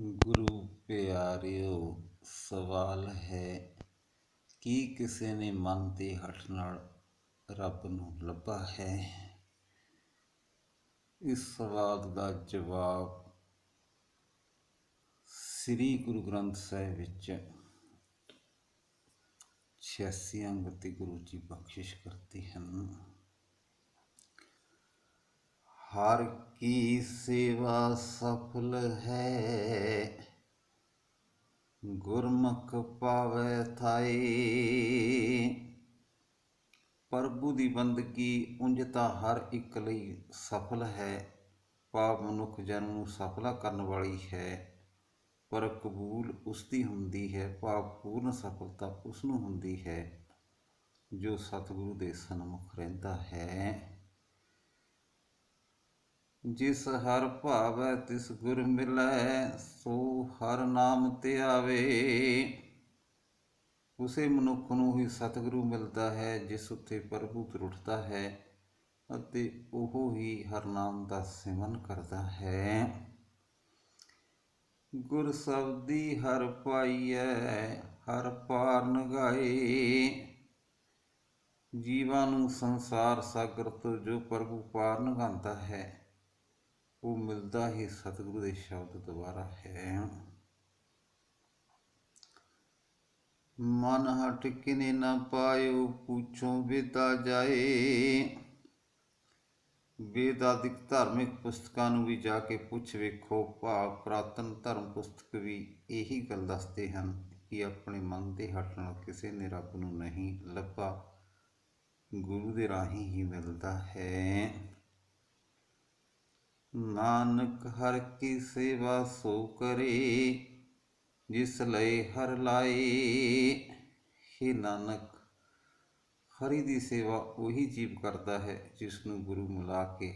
ਗੁਰੂ ਪਿਆਰਿਓ, ਸਵਾਲ ਹੈ, ਕੀ ਕਿਸੇ ਨੇ ਮਨ ਦੇ ਹੱਠ ਨਾਲ ਰੱਬ ਨੂੰ ਲੱਭਾ ਹੈ? ਇਸ ਸਵਾਲ ਦਾ ਜਵਾਬ ਸ੍ਰੀ ਗੁਰੂ ਗ੍ਰੰਥ ਸਾਹਿਬ ਵਿੱਚ 86 ਅੰਗ ਤੇ ਗੁਰੂ ਜੀ ਬਖਸ਼ਿਸ਼ ਕਰਦੇ ਹਨ। ਹਰ ਕੀ ਸੇਵਾ ਸਫਲ ਹੈ? ਗੁਰਮੁਖ ਪਾਵੇ ਥਾਏ। ਪ੍ਰਭੂ ਦੀ ਬੰਦਗੀ ਉਂਝ ਤਾਂ ਹਰ ਇੱਕ ਲਈ ਸਫਲ ਹੈ। ਪਾਪ ਮਨੁੱਖ ਜਨਮ ਨੂੰ ਸਫਲਾ ਕਰਨ ਵਾਲੀ ਹੈ। ਪਰ ਕਬੂਲ ਉਸ ਦੀ ਹੁੰਦੀ ਹੈ, ਪਾਪ ਪੂਰਨ ਸਫਲਤਾ ਉਸ ਨੂੰ ਹੁੰਦੀ ਹੈ, ਜੋ ਸਤਿਗੁਰੂ ਦੇ ਸਨਮੁਖ ਰਹਿੰਦਾ ਹੈ। ਜਿਸ ਹਰ ਭਾਵੈ ਤਿਸ ਗੁਰ ਮਿਲੈ, ਸੋ ਹਰ ਨਾਮ ਤੇ ਆਵੇ। ਉਸੇ ਮਨੁੱਖ ਨੂੰ ਹੀ ਸਤਿਗੁਰੂ ਮਿਲਦਾ ਹੈ, ਜਿਸ ਉੱਤੇ ਪ੍ਰਭੂ ਤਰੁੱਟਦਾ ਹੈ ਅਤੇ ਉਹ ਹੀ ਹਰ ਨਾਮ ਦਾ ਸਿਮਰਨ ਕਰਦਾ ਹੈ। ਗੁਰ ਸਬਦੀ ਹਰ ਪਾਈਐ, ਹਰ ਪਾਰ ਨਗਾਏ। ਜੀਵਾਂ ਨੂੰ ਸੰਸਾਰ ਸਾਗਰ ਤੋਂ ਜੋ ਪ੍ਰਭੂ ਪਾਰ ਨਗਾਉਂਦਾ ਹੈ ਉਹ ਮਿਲਦਾ ਹੀ ਸਤਿਗੁਰੂ ਦੇ ਸ਼ਬਦ ਦੁਆਰਾ ਹੈ। ਮਨ ਹਟ ਕਿਨੇ ਨਾ ਪਾਇਓ, ਪੁੱਛੋ ਬੇਤਾ ਜਾਏ। ਵੇਦਾਦਿਕ ਧਾਰਮਿਕ ਪੁਸਤਕਾਂ ਨੂੰ ਵੀ ਜਾ ਕੇ ਪੁੱਛ ਵੇਖੋ। ਭਾਵ ਪ੍ਰਾਤਨ ਧਰਮ ਪੁਸਤਕ ਵੀ ਇਹੀ ਗੱਲ ਦੱਸਦੇ ਹਨ ਕਿ ਆਪਣੇ ਮਨ ਦੇ ਹੱਟ ਨਾਲ ਕਿਸੇ ਨੇ ਰੱਬ ਨੂੰ ਨਹੀਂ ਲੱਭਾ। ਗੁਰੂ ਦੇ ਰਾਹੀਂ ਹੀ ਮਿਲਦਾ ਹੈ। ਨਾਨਕ ਹਰ ਕੀ ਸੇਵਾ ਸੋ ਕਰੇ, ਜਿਸ ਲਈ ਹਰ ਲਾਏ। ਹੀ ਨਾਨਕ, ਹਰੀ ਦੀ ਸੇਵਾ ਉਹੀ ਜੀਵ ਕਰਦਾ ਹੈ ਜਿਸ ਨੂੰ ਗੁਰੂ ਮਿਲਾ ਕੇ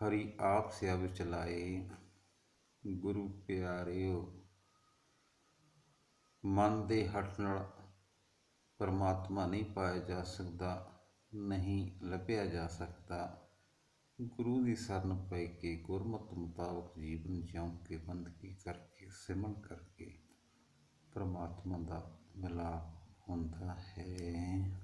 ਹਰੀ ਆਪ ਸਿਆ ਵਿੱਚ ਲਾਏ। ਗੁਰੂ ਪਿਆਰਿਓ, ਮਨ ਦੇ ਹੱਟ ਨਾਲ ਪਰਮਾਤਮਾ ਨਹੀਂ ਪਾਇਆ ਜਾ ਸਕਦਾ, ਨਹੀਂ ਲੱਭਿਆ ਜਾ ਸਕਦਾ। ਗੁਰੂ ਦੀ ਸ਼ਰਨ ਪੈ ਕੇ ਗੁਰਮਤਿ ਮੁਤਾਬਕ ਜੀਵਨ ਜਿਉਂ ਕੇ, ਬੰਦਗੀ ਕਰਕੇ, ਸਿਮਰਨ ਕਰਕੇ ਪਰਮਾਤਮਾ ਦਾ ਮਿਲਾਪ ਹੁੰਦਾ ਹੈ।